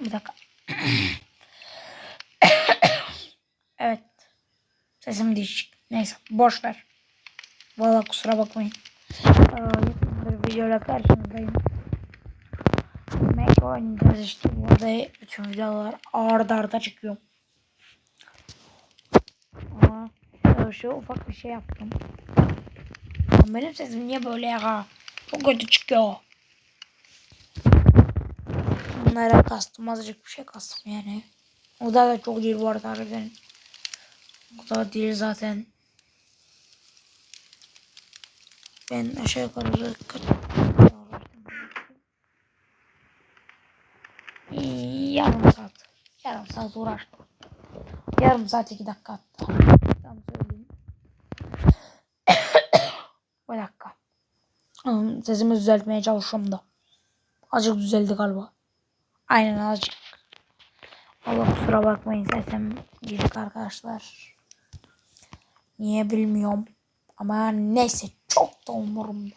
Bir dakika. evet. Sesim değişik. Neyse boş ver. Valla kusura bakmayın. Yakın bir videoyla karşınızdayım. Mac oynayacağız işte. Burada bütün videolar arda arda çıkıyor. Ama şu, ufak bir şey yaptım. Benim sesim niye böyle ya? Çok kötü çıkıyor. Bunlara kastım azıcık bir şey kastım yani. O da, da çok değil bu arada harbiden. O da değil zaten. Ben aşağı yukarı kaç yarım saat. Yarım saat uğraştım. Yarım saat iki dakika hatta. Tam söyleyeyim. Bir dakika. Sesimi düzeltmeye çalışıyorum da. Azıcık düzeldi galiba. Aynen azıcık. Allah kusura bakmayın sesim gecik arkadaşlar. Niye bilmiyorum. Ama neyse çok da umurumda.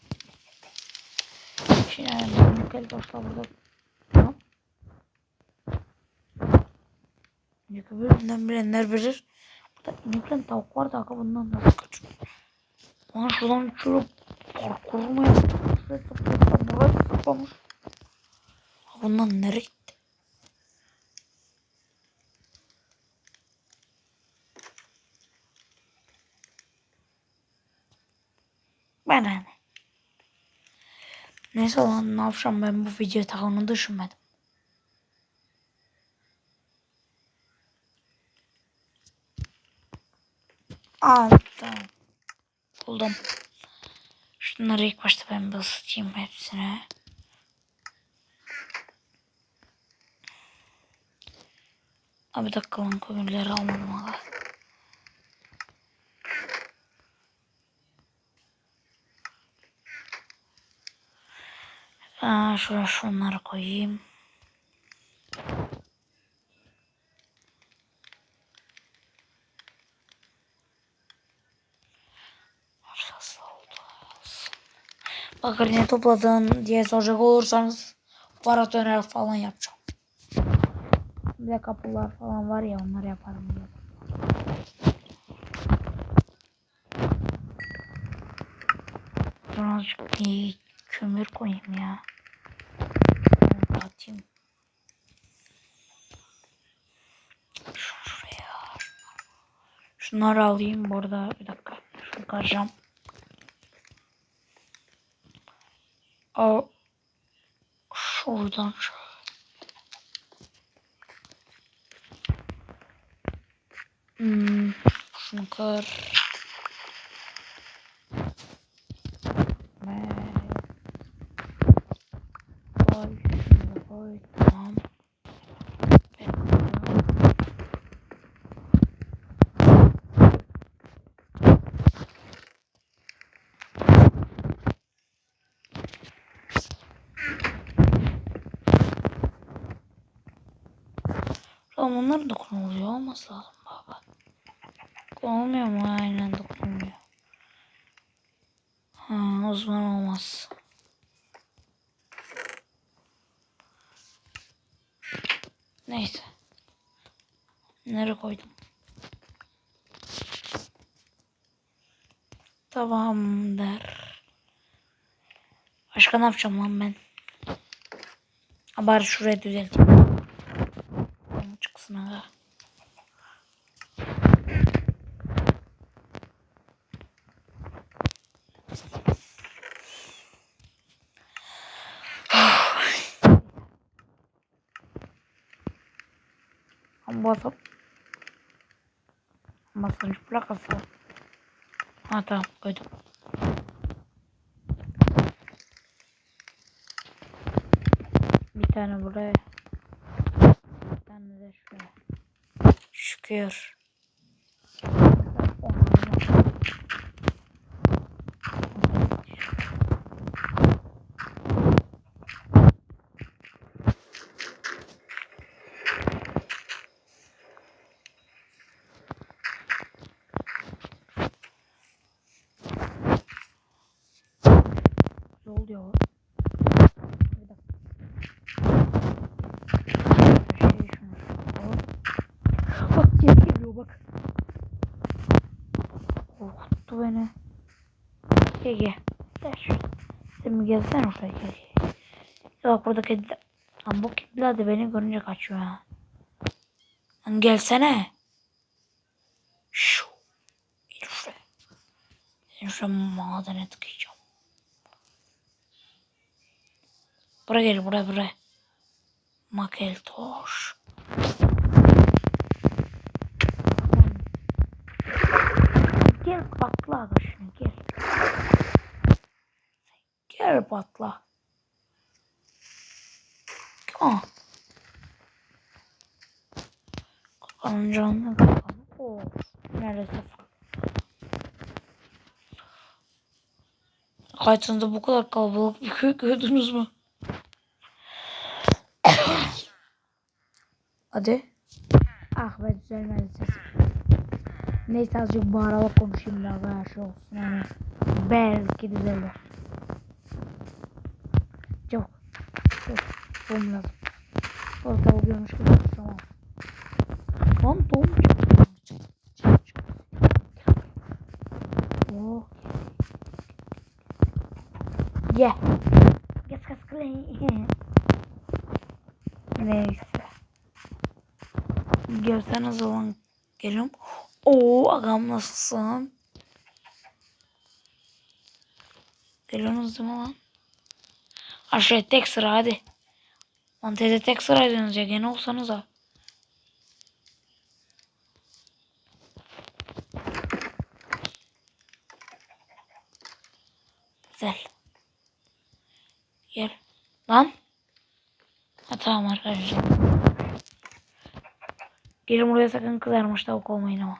Şimdi ben gel başla burada. Tamam. Bölümden bilenler bilir. Burada ineklen tavuk var da bundan nasıl kaçıyor? Lan şuradan uçurup parkur mu tıklamış. Buraya tıklamış. Bundan nereye gitti? Bana ne? Neyse lan ne yapacağım ben bu video takımını düşünmedim. Tamam. Buldum. Şunları ilk başta ben ısıtayım hepsine. Abi dakika lan kömürleri almamalı. Aa, şuraya şunları koyayım. Bakır ne topladın diye soracak olursanız para döner falan yapacağım. Bir de kapılar falan var ya onları yaparım. diye. Birazcık bir kömür koyayım ya. Şöyle Atayım. Şu şuraya. Şunları alayım bu arada. Bir dakika. Şunu karacağım. Şuradan şöyle. Hmm, şunu kır. Ve koy, şunu koy, tamam. Onlar dokunuluyor olması lazım. Olmuyor mu? Aynen dokunmuyor. Ha, o zaman olmaz. Neyse. Nereye koydum? Tamamdır. Başka ne yapacağım lan ben? Bari şuraya düzelteyim. Basıp basınç plakası. Ha tamam koydum. Bir tane buraya. Bir tane de şuraya. Şükür. Ne oluyor? Burada. Şey şunu. Bak geri geliyor bak. Korkuttu beni. Gel gel. Gel şuraya. Sen bir gelsene orada gel. Ya bak burada kedi. Lan bu kediler de beni görünce kaçıyor ha. Lan gelsene. Şu. Elif'e. Elif'e maden etkileyeceğim. Buraya gel buraya buraya. Makeltoş. Gel patla şunu gel. Gel patla. Ah. Kakanın canını kakan. Oh. Neredeyse. Hayatınızda bu kadar kalabalık bir köy gördünüz mü? Hadi. Ah be düzelmedi sesim. Neyse azıcık bağırarak konuşayım daha daha şey olsun yani. Belki düzelir. Çabuk. Çabuk. Doğum lazım. Orada görmüş gibi tamam. Lan doğum çıktı. Çıktı, çıktı, çıktı. Oh. Gel. Gel Neyse. Görsene zaman geliyorum. Oo agam nasılsın? Geliyorsunuz değil mi lan? Aşağı tek sıra hadi. Lan teyze tek sıraydınız ya gene olsanız. Güzel. Gel. Lan. Ha tamam arkadaşlar. Gelin buraya sakın kızarmış tavuk olmayın ama.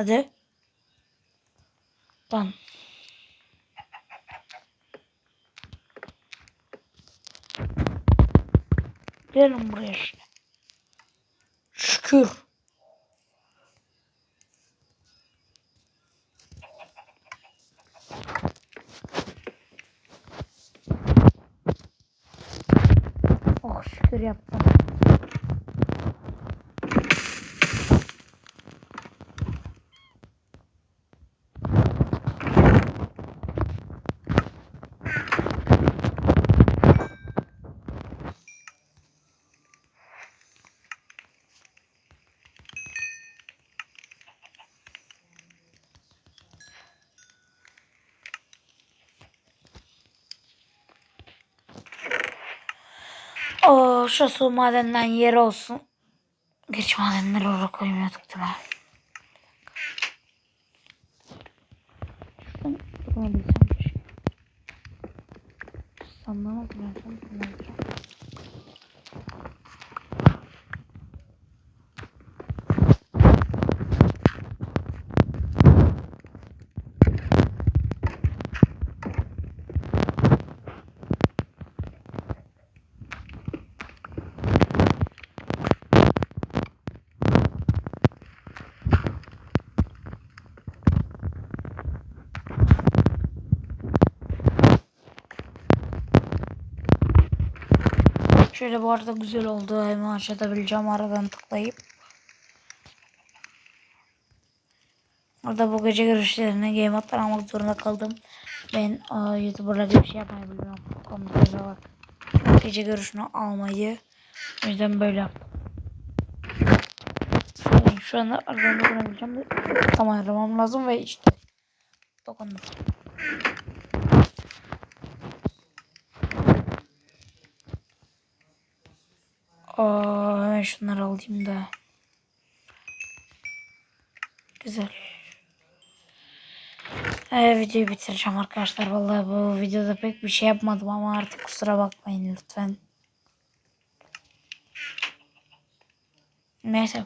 Hadi. Lan. Gelin buraya şimdi. Şükür. Oh şükür yaptım. Oo, şu su madenden yer olsun. Geç madenleri oraya koymuyorduk değil mi? Şuradan. Sandığa duracağım. duracağım. Şöyle bu arada güzel oldu. Hemen açabileceğim aradan tıklayıp. Orada bu gece görüşlerine game atlar almak zorunda kaldım. Ben aa, YouTuber'la bir şey yapmayı bilmiyorum. Konuda bak. Gece görüşünü almayı. O yüzden böyle yaptım. Yani şu anda aradan dokunabileceğim de tam ayırmam lazım ve işte dokundum. Ben şunları alayım da. Güzel. Ee, videoyu bitireceğim arkadaşlar. Vallahi bu videoda pek bir şey yapmadım ama artık kusura bakmayın lütfen. Neyse.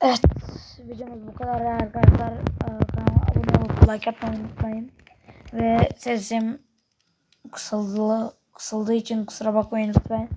Evet. Videomuz bu kadar arkadaşlar. Ee, kanalıma abone olup like atmayı unutmayın. Ve sesim kısıldı kısıldığı için kusura bakmayın lütfen.